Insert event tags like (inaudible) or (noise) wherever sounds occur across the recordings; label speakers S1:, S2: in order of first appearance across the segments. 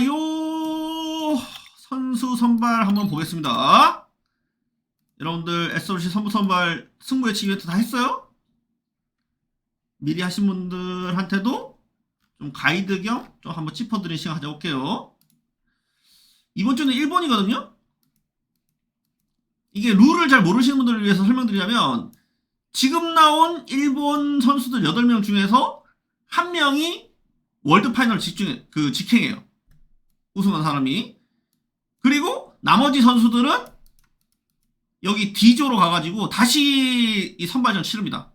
S1: 볼까요? 선수 선발 한번 보겠습니다. 여러분들 SOC 선부 선발 승부 예측 이벤트 다 했어요? 미리 하신 분들한테도 좀 가이드 겸 좀 한번 짚어드리는 시간 가져볼게요. 이번 주는 일본이거든요? 이게 룰을 잘 모르시는 분들을 위해서 설명드리자면 지금 나온 일본 선수들 8명 중에서 한 명이 월드 파이널 직중, 그 직행해요. 우승한 사람이. 그리고 나머지 선수들은 여기 D조로 가가지고 다시 이 선발전 치릅니다.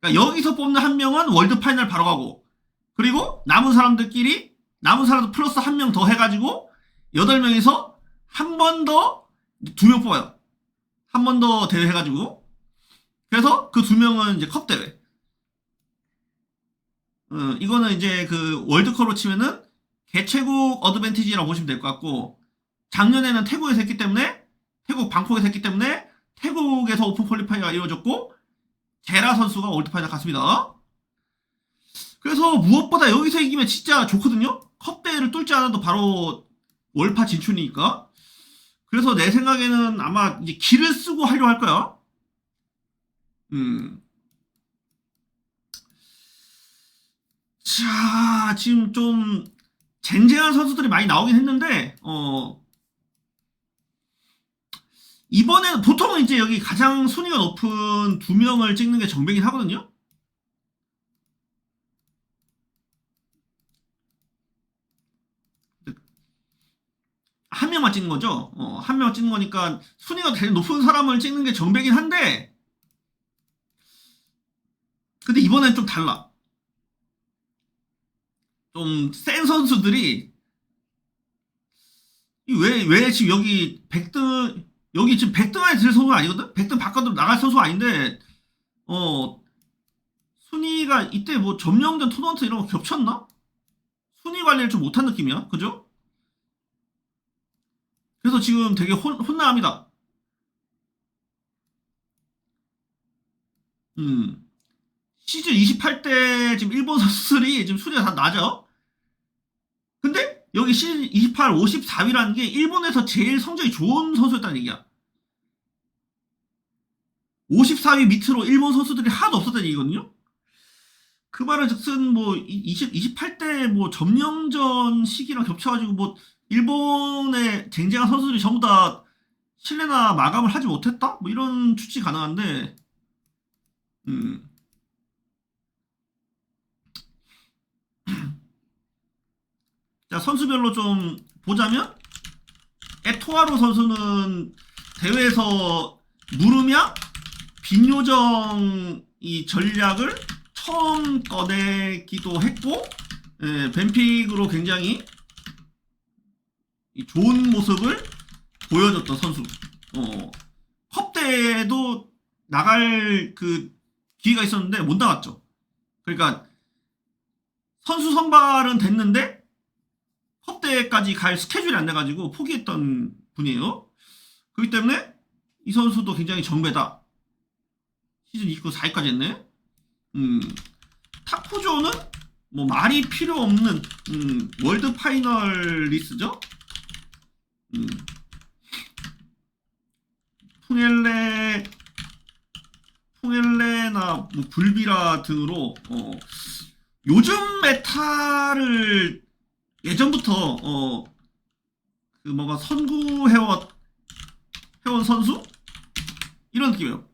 S1: 그러니까 여기서 뽑는 한 명은 월드 파이널 바로 가고 그리고 남은 사람들끼리 남은 사람들 플러스 한 명 더 해가지고 8명에서 한 번 더 두 명 뽑아요. 한 번 더 대회 해가지고 그래서 그 두 명은 이제 컵 대회. 어, 이거는 이제 그 월드컵으로 치면은 개최국 어드밴티지라고 보시면 될 것 같고 작년에는 태국에서 했기 때문에 태국 방콕에서 했기 때문에 태국에서 오픈 퀄리파이가 이루어졌고 제라 선수가 월드파이널 갔습니다. 그래서 무엇보다 여기서 이기면 진짜 좋거든요. 컵 대회를 뚫지 않아도 바로 월파 진출이니까. 그래서 내 생각에는 아마 이제 기를 쓰고 하려고 할 거야. 음. 자, 지금 좀 쟁쟁한 선수들이 많이 나오긴 했는데, 어, 이번에는 보통은 이제 여기 가장 순위가 높은 두 명을 찍는 게 정배긴 하거든요. 한 명만 찍는 거죠. 어, 한 명만 찍는 거니까 순위가 제일 높은 사람을 찍는 게 정배긴 한데, 근데 이번엔 좀 달라. 좀 센 선수들이 왜, 왜 지금 여기 100등, 여기 지금 100등 안에 들 선수가 아니거든? 100등 바깥으로 나갈 선수가 아닌데, 어, 순위가 이때 뭐 점령전 토너먼트 이런 거 겹쳤나? 순위 관리를 좀 못한 느낌이야. 그죠? 그래서 지금 되게 혼, 혼나합니다. 음. 시즌 28때 지금 일본 선수들이 지금 순위가 다 낮아. 여기 시즌 28, 54위라는 게 일본에서 제일 성적이 좋은 선수였다는 얘기야. 54위 밑으로 일본 선수들이 하나도 없었다는 얘기거든요. 그 말은 즉슨 뭐 20, 28대 뭐 점령전 시기랑 겹쳐가지고 뭐 일본의 쟁쟁한 선수들이 전부 다 실내나 마감을 하지 못했다? 뭐 이런 추측이 가능한데 음. 자, 선수별로 좀 보자면 에토아로 선수는 대회에서 무르냐 빈요정 이 전략을 처음 꺼내기도 했고 예, 벤픽으로 굉장히 이 좋은 모습을 보여줬던 선수. 어, 컵대에도 나갈 그 기회가 있었는데 못 나갔죠. 그러니까 선수 선발은 됐는데 컵대까지 갈 스케줄이 안 돼가지고 포기했던 분이에요. 그렇기 때문에 이 선수도 굉장히 정배다. 시즌 29 4위까지 했네. 음, 타쿠조는 뭐 말이 필요 없는 음, 월드 파이널리스죠. 음. 풍엘레 풍엘레나 뭐 불비라 등으로 어, 요즘 메타를 예전부터 어, 그 뭔가 선구해온 해온 선수 이런 느낌이에요.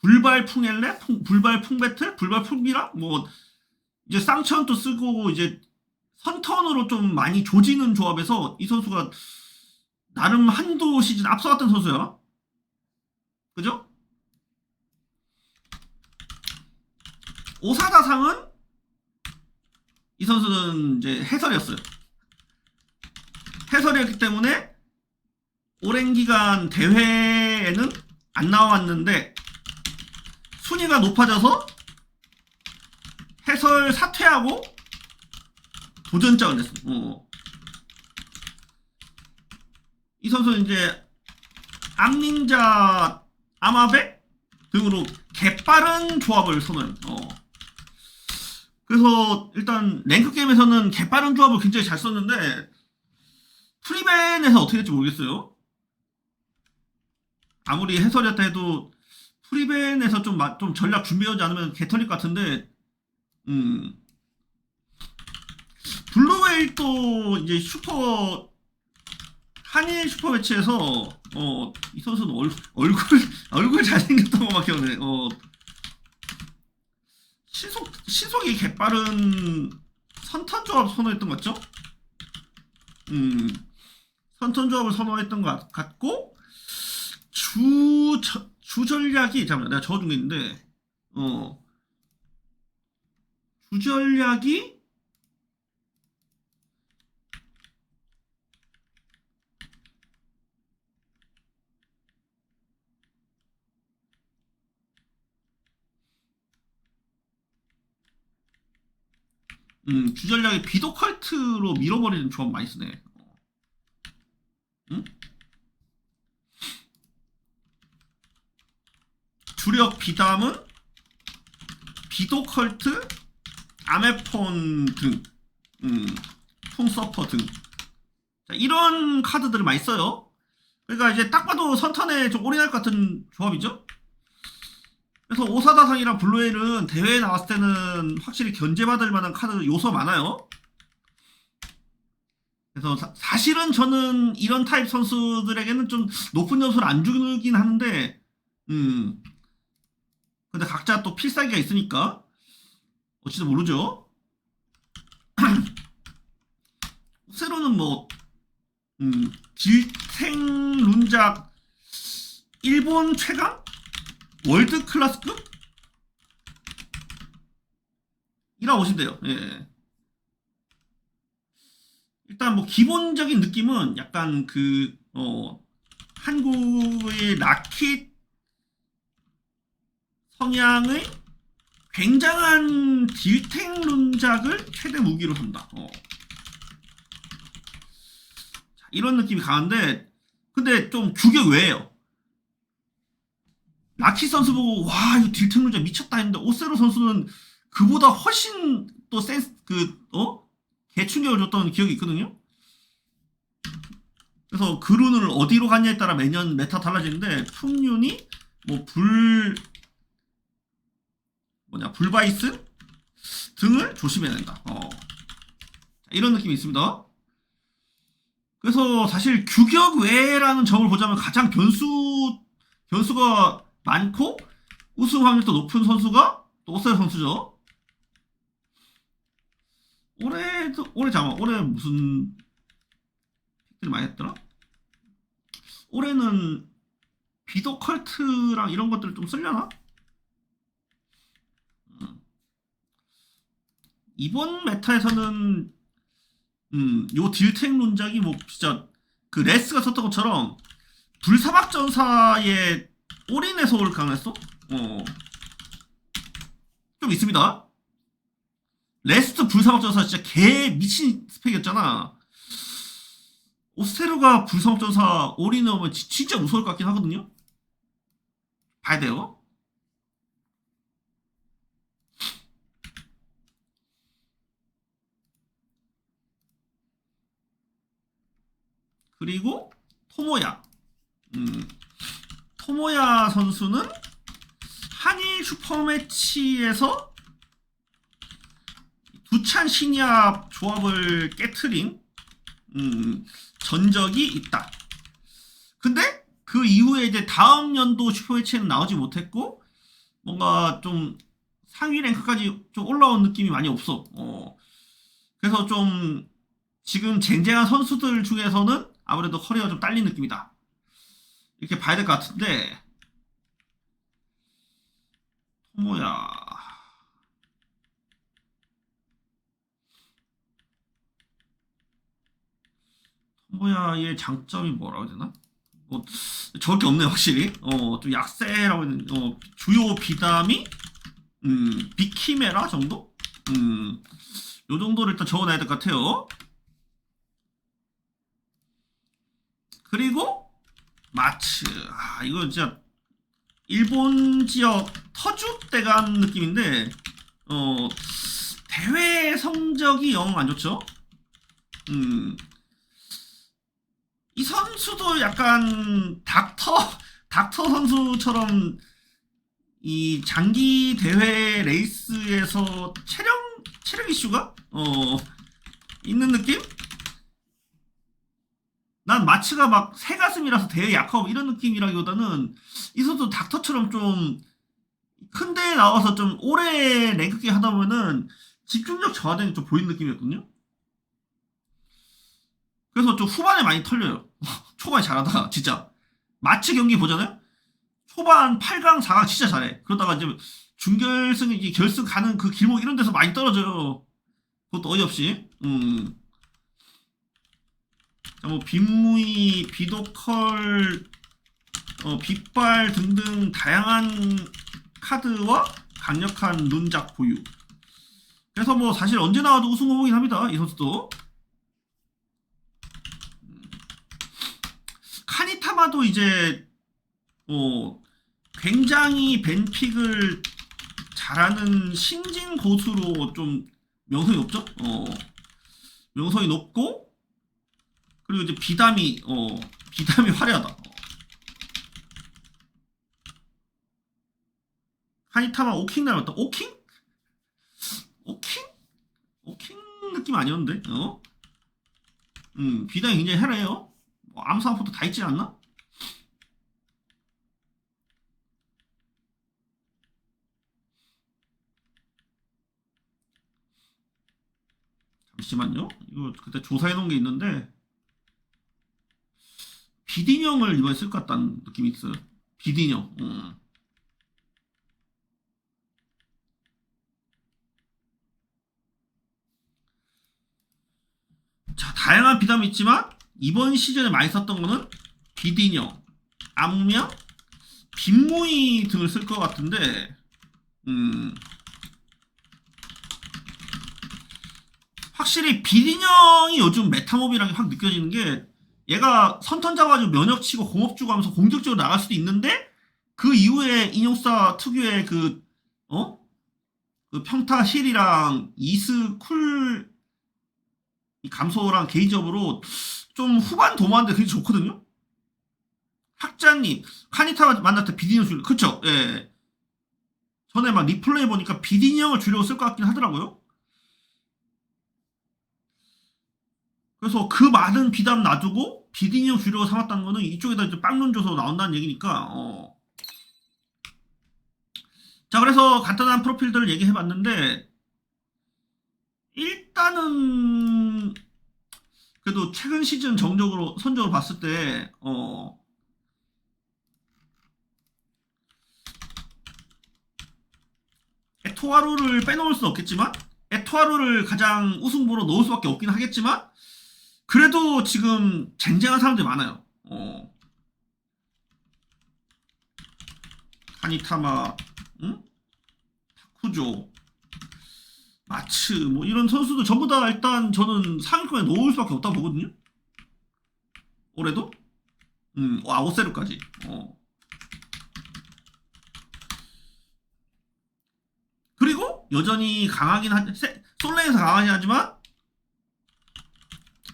S1: 불발 풍엘레, 풍, 불발 풍배틀, 불발 풍비라 뭐 이제 쌍천도 쓰고 이제 선턴으로 좀 많이 조지는 조합에서 이 선수가 나름 한두 시즌 앞서갔던 선수야. 그죠? 오사다상은 이 선수는 이제 해설이었어요. 해설이었기 때문에 오랜 기간 대회에는 안 나왔는데 순위가 높아져서 해설 사퇴하고 도전장을 냈어. 어. 이 선수는 이제 암닌자 아마베 등으로 개빠른 조합을 선호해요. 어. 그래서 일단 랭크 게임에서는 개빠른 조합을 굉장히 잘 썼는데 프리벤에서 어떻게 될지 모르겠어요. 아무리 해설이었다 해도 프리벤에서 좀, 마- 좀 전략 준비하지 않으면 개털릴 것 같은데, 음. 블루웨일도 이제 슈퍼, 한일 슈퍼 매치에서, 어, 이 선수는 얼, 얼굴, (laughs) 얼굴 잘생겼던 것만 기억나네. 어, 신속이 개빠른 선탄 조합 선호했던 것 같죠? 음, 선탄 조합을 선호했던 것 같- 같고, 주, 저- 주 전략이, 잠깐만, 내가 적어둔 게 있는데, 어, 주 전략이, 음, 주 전략이 비도컬트로 밀어버리는 조합 많이 쓰네. 응? 주력 비담은 비도컬트, 아메폰 등, 음, 풍서퍼 등. 자, 이런 카드들을 많이 써요. 그러니까 이제 딱 봐도 선턴에 좀 올인할 것 같은 조합이죠. 그래서 오사다상이랑 블루웨일은 대회에 나왔을 때는 확실히 견제받을 만한 카드 요소 많아요. 그래서 사, 실은 저는 이런 타입 선수들에게는 좀 높은 점수를 안 주긴 하는데, 음, 근데 각자 또 필살기가 있으니까 어찌도 모르죠. (clears throat) 세로는 뭐 음, 질탱 룬작 일본 최강 월드 클래스급 이라고 보시면 돼요. 예. 일단 뭐 기본적인 느낌은 약간 그 어, 한국의 라킷 성향의 굉장한 딜탱 룬작을 최대 무기로 한다. 어. 자, 이런 느낌이 강한데, 근데 좀 규격 외예요. 라키 선수 보고 와 이거 룬작 미쳤다 했는데 오세로 선수는 그보다 훨씬 또 센스 그 어? 개충격을 줬던 기억이 있거든요. 그래서 그 룬을 어디로 갔냐에 따라 매년 메타 달라지는데 풍륜이 뭐 불 뭐냐 불바이스 등을 조심해야 된다. 어. 자, 이런 느낌이 있습니다. 그래서 사실 규격 외라는 점을 보자면 가장 변수 변수가 많고 우승 확률도 높은 선수가 또 오세요 선수죠. 올해도 올해 잠깐 올해 무슨 픽들 많이 했더라? 올해는 비도 컬트랑 이런 것들을 좀 쓰려나? 이번 메타에서는 음, 요 딜탱 룬작이 뭐 진짜 그 레스가 썼던 것처럼 불사막 전사에 올인해서 올 가능했어? 어. 좀 있습니다. 레스트 불사막 전사 진짜 개 미친 스펙이었잖아. 오스테르가 불사막 전사 올인하면 지- 진짜 무서울 것 같긴 하거든요. 봐야 돼요. 그리고 토모야. 음, 토모야 선수는 한일 슈퍼매치에서 두찬 신야 조합을 깨트린 음, 전적이 있다. 근데 그 이후에 이제 다음 연도 슈퍼매치에는 나오지 못했고 뭔가 좀 상위 랭크까지 좀 올라온 느낌이 많이 없어. 어. 그래서 좀 지금 쟁쟁한 선수들 중에서는 아무래도 커리어가 좀 딸린 느낌이다. 이렇게 봐야 될 것 같은데, 토모야. 토모야의 장점이 뭐라고 해야 되나? 뭐, 적을 게 없네, 확실히. 어, 좀 약세라고 했는, 어, 주요 비담이, 음, 비키메라 정도? 음, 요 정도를 일단 적어놔야 될 것 같아요. 그리고 마츠 아 이거 진짜 일본 지역 터주 한 느낌인데 어 대회 성적이 영 안 좋죠. 음. 이 선수도 약간 닥터 (laughs) 닥터 선수처럼 이 장기 대회 레이스에서 체력 체력 이슈가 어 있는 느낌? 난 마츠가 막 새 가슴이라서 대회 약하고 이런 느낌이라기보다는 이 선수 닥터처럼 좀큰 대회 나와서 좀 오래 랭크게 하다 보면은 집중력 저하되는 게좀 보이는 느낌이었거든요. 그래서 좀 후반에 많이 털려요. (laughs) 초반에 잘하다가 진짜 마츠 경기 보잖아요. 초반 8강, 4강 진짜 잘해. 그러다가 이제 준결승, 이제 결승 가는 그 길목 이런 데서 많이 떨어져요. 그것도 어이없이. 음. 자, 뭐 빗무이, 비도컬, 어, 빗발 등등 다양한 카드와 강력한 눈작 보유. 그래서 뭐 사실 언제 나와도 우승 후보긴 합니다. 이 선수도. 카니타마도 이제 어 굉장히 벤픽을 잘하는 신진 고수로 좀 명성이 높죠. 어 명성이 높고 그리고 이제 비담이 어 비담이 화려하다. 어. 카니타마 오킹 닮았다. 오킹? 오킹? 오킹 느낌 아니었는데? 어? 음 비담이 굉장히 화려해요. 뭐 암사포도 다 있지 않나? 잠시만요. 이거 그때 조사해 놓은 게 있는데 비딘형을 이번에 쓸 것 같다는 느낌이 있어요. 비딘형. 음. 자, 다양한 비담이 있지만 이번 시즌에 많이 썼던 거는 비딘형, 암명, 빗모이 등을 쓸 것 같은데 음, 확실히 비딘형이 요즘 메타몹이라는 게확 느껴지는 게 얘가 선턴 잡아가지고 면역 치고 공업 주고 하면서 공격적으로 나갈 수도 있는데 그 이후에 인용사 특유의 그 어? 그 평타 힐이랑 이스 쿨 감소랑 개인적으로 좀 후반 도모하는데 되게 좋거든요. 학장님 카니타 때 비디니 줄 그쵸? 예. 전에 막 리플레이 보니까 비디니 형을 주려고 쓸 것 같긴 하더라고요. 그래서 그 많은 비담 놔두고 비디니 형 주려고 삼았다는 거는 이쪽에다 이제 빵론 줘서 나온다는 얘기니까 어. 자 그래서 간단한 프로필들을 얘기해봤는데 일단은 그래도 최근 시즌 정적으로 선적으로 봤을 때 어. 에토하루를 빼놓을 수는 없겠지만 에토하루를 가장 우승부로 넣을 수밖에 없긴 하겠지만 그래도 지금 쟁쟁한 사람들이 많아요. 어. 카니타마, 응? 타쿠조, 마츠, 뭐 이런 선수들 전부 다 일단 저는 상위권에 놓을 수밖에 없다고 보거든요. 올해도? 음, 와, 오세르까지. 어. 그리고 여전히 강하긴 한, 세- 솔랭에서 강하긴 하지만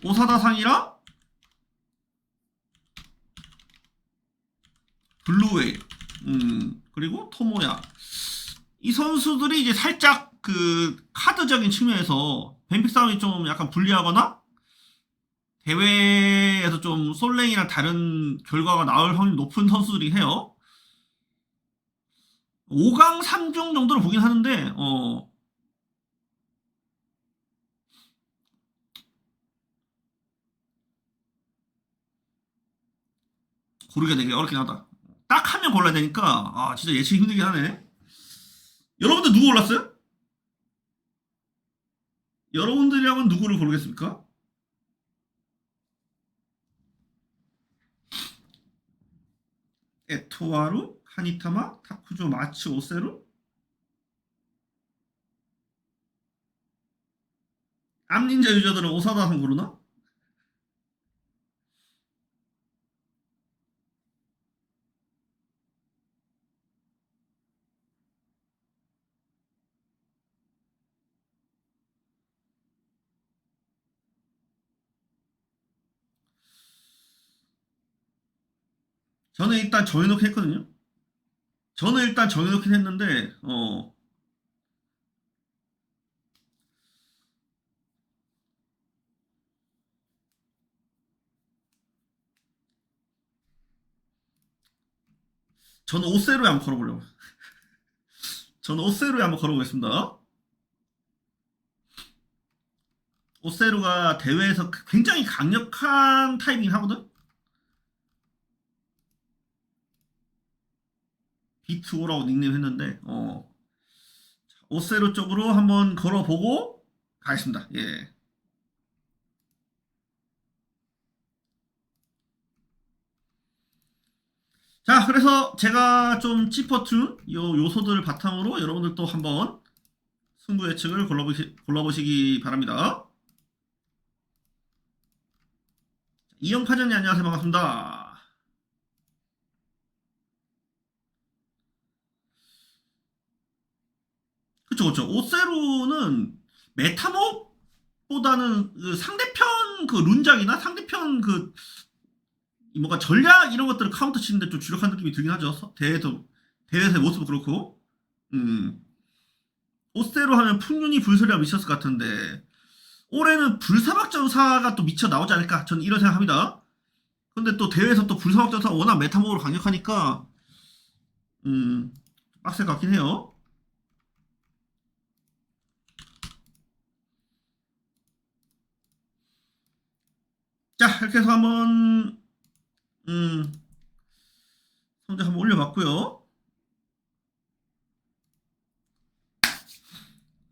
S1: 오사다 상이랑 블루웨일, 음, 그리고 토모야. 이 선수들이 이제 살짝 그 카드적인 측면에서 뱀픽 싸움이 좀 약간 불리하거나 대회에서 좀 솔랭이랑 다른 결과가 나올 확률이 높은 선수들이 해요. 5강 3중 정도로 보긴 하는데, 어, 고르기가 되게 어렵긴 하다. 딱 한 명 골라야 되니까, 아, 진짜 예측이 힘들긴 하네. 여러분들 누구 골랐어요? 여러분들이라면 누구를 고르겠습니까? 에토와루, 카니타마, 타쿠조, 마츠, 오세루? 암닌자 유저들은 오사다상 고르나? 저는 일단 정해놓긴 했거든요. 저는 일단 정해놓긴 했는데, 어, 저는 오세로에 한번 걸어보려고. (laughs) 저는 오세로에 한번 걸어보겠습니다. 오세로가 대회에서 굉장히 강력한 타이밍 하거든? 비트오라고 닉네임 했는데, 어. 오세로 쪽으로 한번 걸어보고 가겠습니다. 예. 자, 그래서 제가 좀 짚어준 요 요소들을 바탕으로 여러분들 또 한번 승부 예측을 골라보시, 골라보시기 바랍니다. 이영파전님 안녕하세요. 반갑습니다. 그쵸, 그쵸. 오세로는 메타몹보다는 그 상대편 그 룬작이나 상대편 그, 이 뭔가 전략 이런 것들을 카운터 치는데 좀 주력한 느낌이 들긴 하죠. 서- 대회에서, 대회에서의 모습도 그렇고. 음. 오세로 하면 풍륜이 불소리가 미쳤을 것 같은데, 올해는 불사막전사가 또 미쳐 나오지 않을까? 저는 이런 생각합니다. 근데 또 대회에서 또 불사막전사 가 워낙 메타몹으로 강력하니까, 음, 빡셀 것 같긴 해요. 한번, 음, 성적 한번 올려봤고요.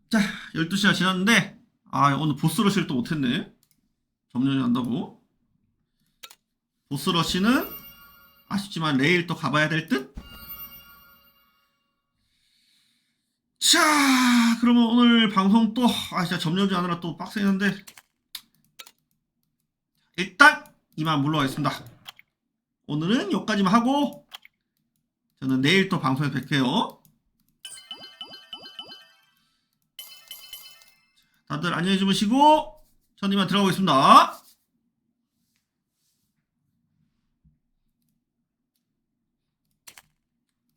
S1: 자, 12시가 지났는데, 아, 오늘 보스러시를 또 못했네. 점령이 한다고. 보스러시는 아쉽지만 내일 또 가봐야 될 듯? 자, 그러면 오늘 방송 또, 아, 진짜 점령지 하느라 또 빡세는데, 일단 이만 물러가겠습니다. 오늘은 여기까지만 하고 저는 내일 또 방송에서 뵐게요. 다들 안녕히 주무시고 전 이만 들어가겠습니다.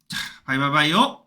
S1: 자, 바이바이바이요.